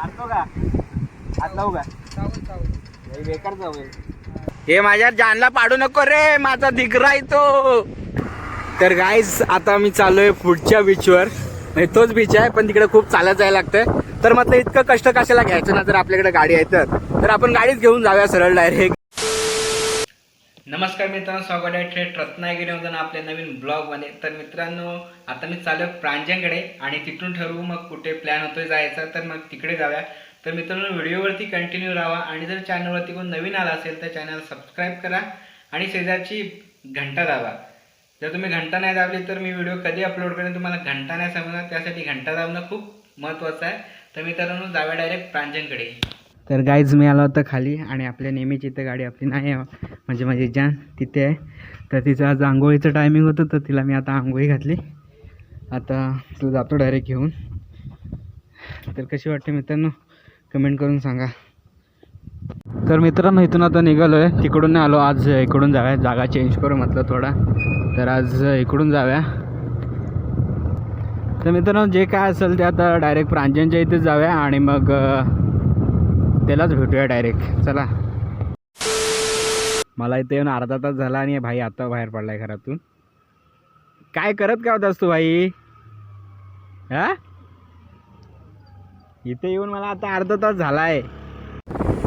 मारतो का? हात लावू का? बेकार जाऊ हे माझ्या जानला पाडू नको रे माझा दिगरा तो. तर गाईज आता मी चाललोय पुढच्या बीचवर नाही तोच बीच आहे पण तिकडे खूप चालत जायला लागतंय. तर म्हटलं इतकं कष्ट कशाला घ्यायचं ना जर आपल्याकडे गाडी आहे तर. तर आपण गाडीच घेऊन जाऊया सरळ डायरेक्ट नमस्कार मित्रांनो स्वागत आहे थेट रत्नागिरीमधून आपल्या नवीन ब्लॉगमध्ये. तर मित्रांनो आता मी चालू प्रांजनकडे आणि तिथून ठरवू मग कुठे प्लॅन होतोय जायचा तर मग तिकडे जाऊया. तर मित्रांनो व्हिडिओवरती कंटिन्यू राहा आणि जर चॅनलवरती कोण नवीन आला असेल तर चॅनल सबस्क्राईब करा आणि शेजारची घंटा दाबा. जर तुम्ही घंटा नाही दाबली तर मी व्हिडिओ कधी अपलोड करेन तुम्हाला घंटा नाही समजणार. त्यासाठी घंटा दाबणं खूप महत्त्वाचं आहे. तर मित्रांनो जाऊया डायरेक्ट प्रांजनकडे तर गाईज मी आलो होतं खाली आणि आपल्या नेहमीची इथं गाडी आपली नाही आहे. म्हणजे माझी जान तिथे आहे. तर तिचं आज आंघोळीचं टायमिंग होतं तर तिला मी आता आंघोळी घातली. आता तुला जातो डायरेक्ट घेऊन. तर कशी वाटते मित्रांनो? कमेंट करून सांगा. तर मित्रांनो इथून आता निघालो आहे तिकडून आलो आज इकडून जाऊया. जागा चेंज करू म्हटलं थोडा. तर आज इकडून जाऊया. तर मित्रांनो जे काय असेल ते आता डायरेक्ट प्रांजनच्या इथेच जाऊया आणि मग त्यालाच भेटूया डायरेक्ट चला. मला इथे येऊन अर्धा तास झाला आणि भाई आता बाहेर पडलाय घरातून. काय करत काय होतास तू भाई? हा? इथे येऊन मला आता अर्धा तास झालाय.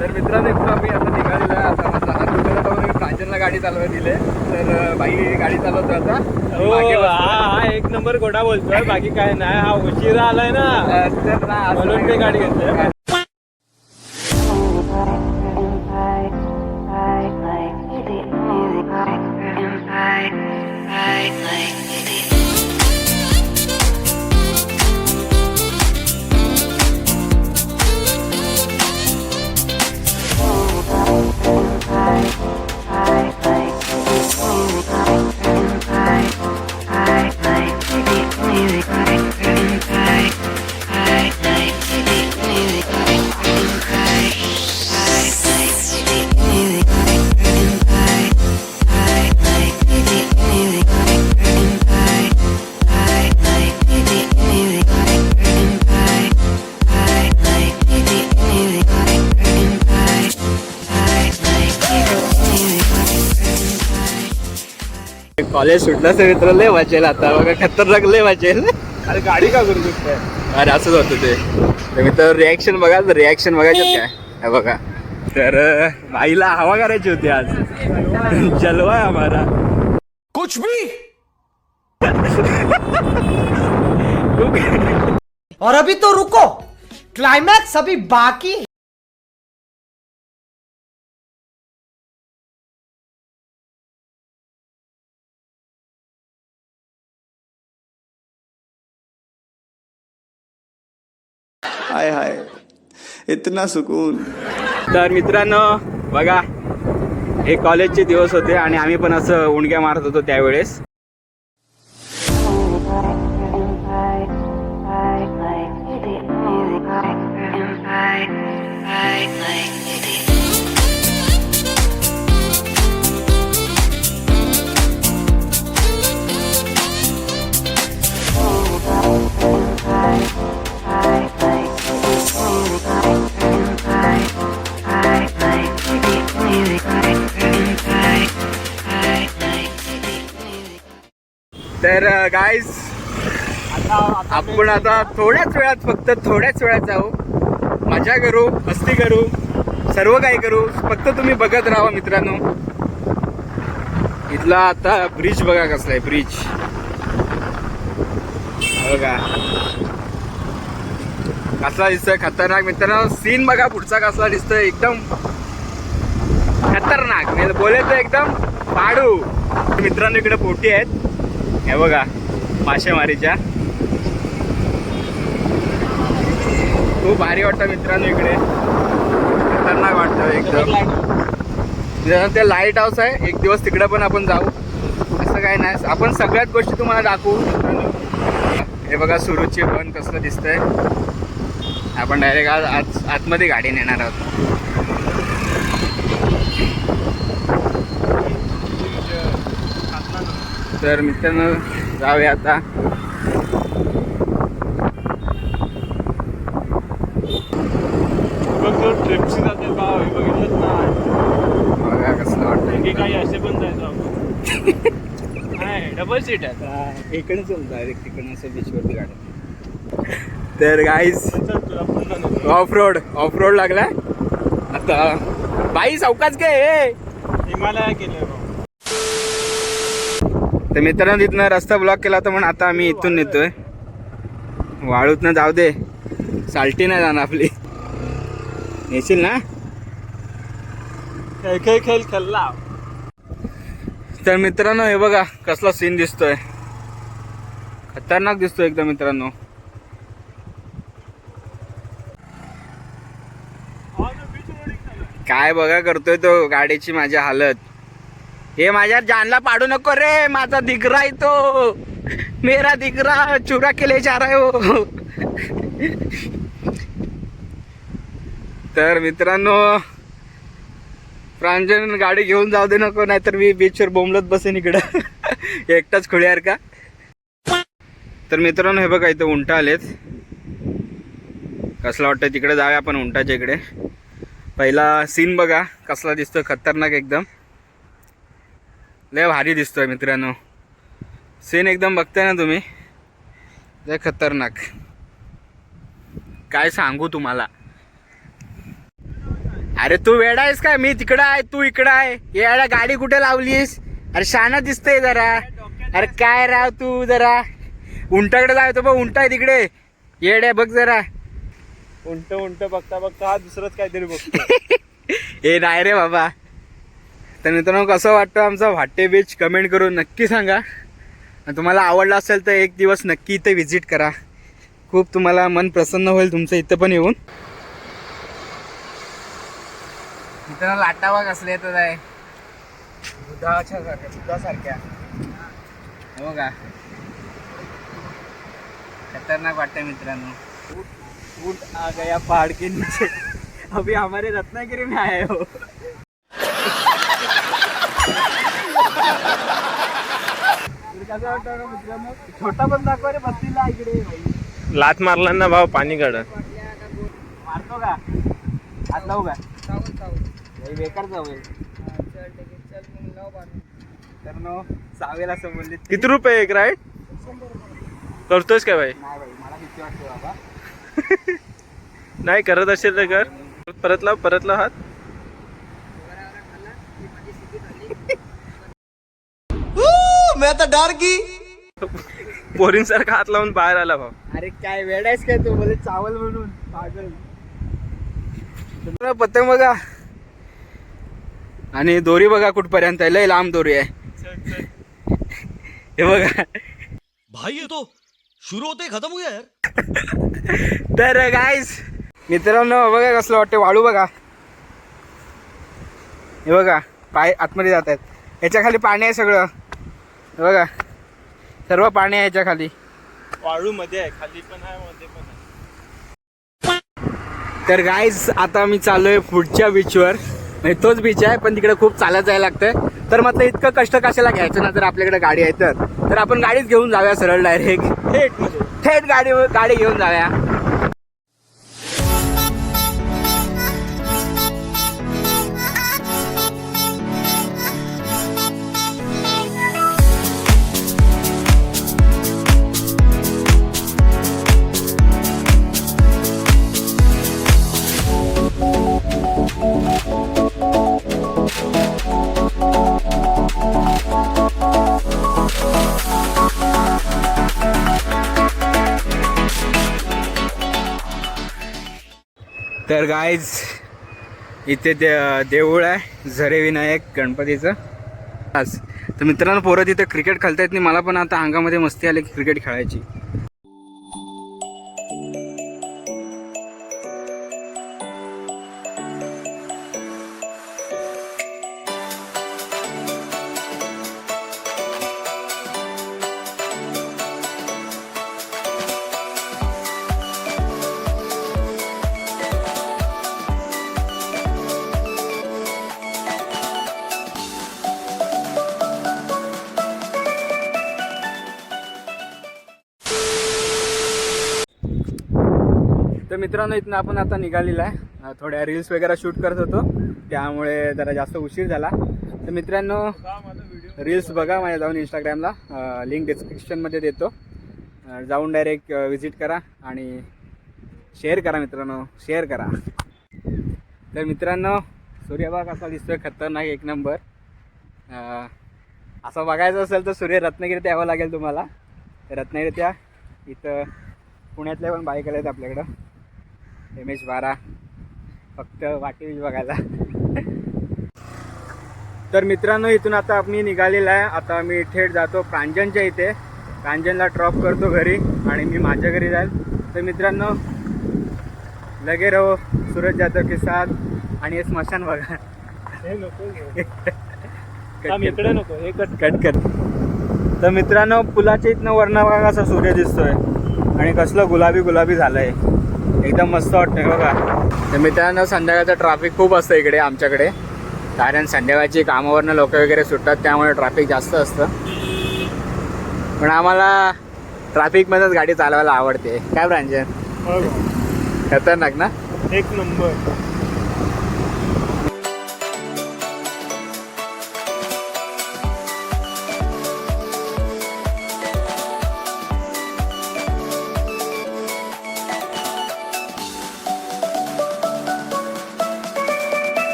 तर मित्रांनो इथून आम्ही आता निघालेलो आहे. आता सहा रुपयाला जाऊन मी प्रांजनला गाडी चालवायला दिले तर बाई गाडी चालवतो आता हो एक नंबर गोडा बोलतोय. बाकी काय नाही. हा उशिरा आलाय ना. तर म्हणून ते गाडी घेतली. bright like the कॉलेज सुटलं तर मित्र लय वाचेल आता. बघा खतरनाक लय वाचेल अरे गाडी का करू शकते? अरे असंच होतं ते. तर मित्र रिॲक्शन बघा तर रिॲक्शन बघायचं काय. हे बघा. तर आईला हवा करायची होती आज. जलवा हमारा कुछ भी! और अभी तो रुको. क्लाइमैक्स अभी बाकी इतना सुकून. तर मित्रांनो बघा हे कॉलेजचे दिवस होते आणि आम्ही पण असं उंडक्या मारत होतो त्यावेळेस. गाईज आपण आता थोड्याच वेळात फक्त थोड्याच वेळात जाऊ. मजा करू मस्ती करू सर्व काही करू. फक्त तुम्ही बघत राहा मित्रांनो. इथला आता ब्रिज बघा कसला आहे ब्रिज बघा. कसला दिसतोय खतरनाक. मित्रांनो सीन बघा पुढचा कसला दिसतोय. एकदम खतरनाक. मी बोलायचं एकदम पाडू. मित्रांनो इकडे पोटी आहेत. हे बघा. मासेमारीच्या. खूप भारी वाटतं मित्रांनो इकडे. खतरनाक वाटतं एकदम. जसं ते लाइट हाऊस आहे. एक दिवस तिकडं पण आपण जाऊ. असं काही नाही. आपण सगळ्याच गोष्टी तुम्हाला दाखवू. हे बघा सुरुची वन कसलं दिसतंय. आपण डायरेक्ट आज आज आतमध्ये गाडी नेणार आहोत. तर मित्रांनो जाऊया आता. ट्रिपची जाते भाव हे बघितलंच ना. बघा कसलं वाटतं की काही असे पण जायचो आपण. नाही डबल सीट आहे. डायरेक्ट असं बीचवरती गाडी. तर guys. Off road off road लागलाय. आता बाई चौकाच घे हिमालया भाऊ तर मित्रांनो तिथनं रस्ता ब्लॉक केला होता म्हणून आता आम्ही इथून नेतोय. वाळूतनं जाऊ दे. साल्टी नाही जाणार आपली. नेशील ना? खेळ खेळ खेळ खेळला तर मित्रांनो हे बघा कसला सीन दिसतोय. खतरनाक दिसतोय एकदम मित्रांनो. काय बघा करतोय तो गाडीची माझी हालत. हे माझ्या जानला पाडू नको रे माझा दिगरा आहे तो. मेरा दिगरा चुरा केले जा रहा हो. तर मित्रांनो प्रांजन गाडी घेऊन जाऊ दे नको नाहीतर मी बीचवर बोंबलत बसेन इकडं. एकटाच खुळ्यार का? तर मित्रांनो हे बघा इथं उंटा आलेत. कसला वाटतं तिकडे जाऊया आपण उंटाच्या इकडे. पहिला सीन बघा कसला दिसतो खतरनाक एकदम. लय भारी दिसतोय मित्रांनो. सीन एकदम बघताय ना तुम्ही? लय खतरनाक. काय सांगू तुम्हाला? अरे तू वेडा आहेस काय? मी तिकडं आहे तू इकडं आहे. येडा गाडी कुठे लावलीस? अरे शाना दिसतंय जरा. अरे काय राव तू जरा? उंटाकडे जायतो बघ उंट आहे तिकडे. येड आहे बघ जरा. उंट उंट बघता बघता हा दुसरंच काहीतरी बघतो हे नाही रे बाबा. तर मित्रांनो कसं वाटतं आमचा वाटे बीच कमेंट करून नक्की सांगा. तुम्हाला आवडला असेल तर एक दिवस नक्की इथे व्हिजिट करा. खूप तुम्हाला मन प्रसन्न होईल तुमचं इथं पण येऊन. मित्रांनो लाटावा कसले तर आहे दुधाच्या सारख्या दुधासारख्या हो का? खतरनाक वाटतंय मित्रांनो. उठ आ गया पहाड़ के नीचे अभी हमारे रत्नागिरी में आए हो. कसं वाटतं का मित्रांनो? छोटा पण दाखवा रे बसलेला इकडे. लात मारला ना भाऊ पाणी काढ मारतो का? हात लावू का? बेकार जाऊ तर नो चावेल असं बोलले किती रुपये एक राईड? करतोयस काय भाई? नाही भाई मला भीती वाटते बाबा. नाही करत असेल तर कर. परत लाव परत लाव हात. मैं तो डर गई पोरींसारखा हात लावून बाहेर आला भाऊ. अरे काय वेळ आहेस काय तू? बोले चावल म्हणून. पागल. पतंग बघा. आणि दोरी बघा कुठपर्यंत आहे. लय लांब दोरी आहे. हे बघा. भाई ये तो शुरू होते ही खत्म हो गया यार. तर गाईज मित्रांनो बघा कसलं वाटतं वाळू बघा. हे बघा पाय आतमध्ये जात आहेत. याच्या खाली पाणी आहे सगळं. बघा. सर्व पाणी आहे याच्या खाली. वाळू मध्ये आहे खाली पण आहे मध्ये पण आहे. तर गाईज आता मी चाललोय पुढच्या बीचवर म्हणजे तोच बीच आहे पण तिकडे खूप चालत जायला लागतंय. तर म्हटलं इतकं कष्ट कशाला घ्यायचं ना जर आपल्याकडे गाडी आहे तर. तर आपण गाडीच घेऊन जाऊया सरळ डायरेक्ट थेट गाडी गाडी घेऊन जाऊया. तर गायज इथे दे देऊळ आहे झरे विनायक गणपतीचं. आज तर मित्रांनो पोरं तिथं क्रिकेट खेळता येत नाही मला पण आता अंगामध्ये मस्ती आली की क्रिकेट खेळायची. तर मित्रांनो इथनं आपण आता निघालेला आहे. थोड्या रील्स वगैरे शूट करत होतो. त्यामुळे जरा जास्त उशीर झाला. तर मित्रांनो रील्स बघा माझ्या जाऊन इंस्टाग्रामला लिंक डिस्क्रिप्शनमध्ये देतो. जाऊन डायरेक्ट विजिट करा आणि शेअर करा मित्रांनो. शेअर करा. तर मित्रांनो सूर्यबाग असा दिसतोय. खतरनाक एक नंबर असं बघायचं असेल तर सूर्य रत्नागिरीत यावं लागेल तुम्हाला. रत्नागिरीत या. इथं पुण्यातल्या पण बाईक आहेत आपल्याकडं. एम एच बारा. फक्त वाटी बघायला. तर मित्रांनो इथून आता मी निघालेला आहे. आता मी थेट जातो प्रांजनच्या इथे. प्रांजनला ड्रॉप करतो घरी आणि मी माझ्या घरी जाईल. तर मित्रांनो लगे रहो सूरज जाधव के साथ आणि हे स्मशान बघा. हे. इकडे नको हे कट कट तर मित्रांनो पुलाच्या इथनं वरनं बघा कसा सूर्य दिसतोय आणि कसलं गुलाबी गुलाबी झालंय. एकदम मस्त वाटतंय बघा. तर मित्रांनो संध्याकाळचं ट्रॅफिक खूप असतं इकडे आमच्याकडे. कारण संध्याकाळची कामावरनं लोक वगैरे सुटतात त्यामुळे ट्रॅफिक जास्त असतं. पण आम्हाला ट्रॅफिकमध्येच गाडी चालवायला आवडते. काय प्रांजन बघ. खतरनाक ना? एक नंबर.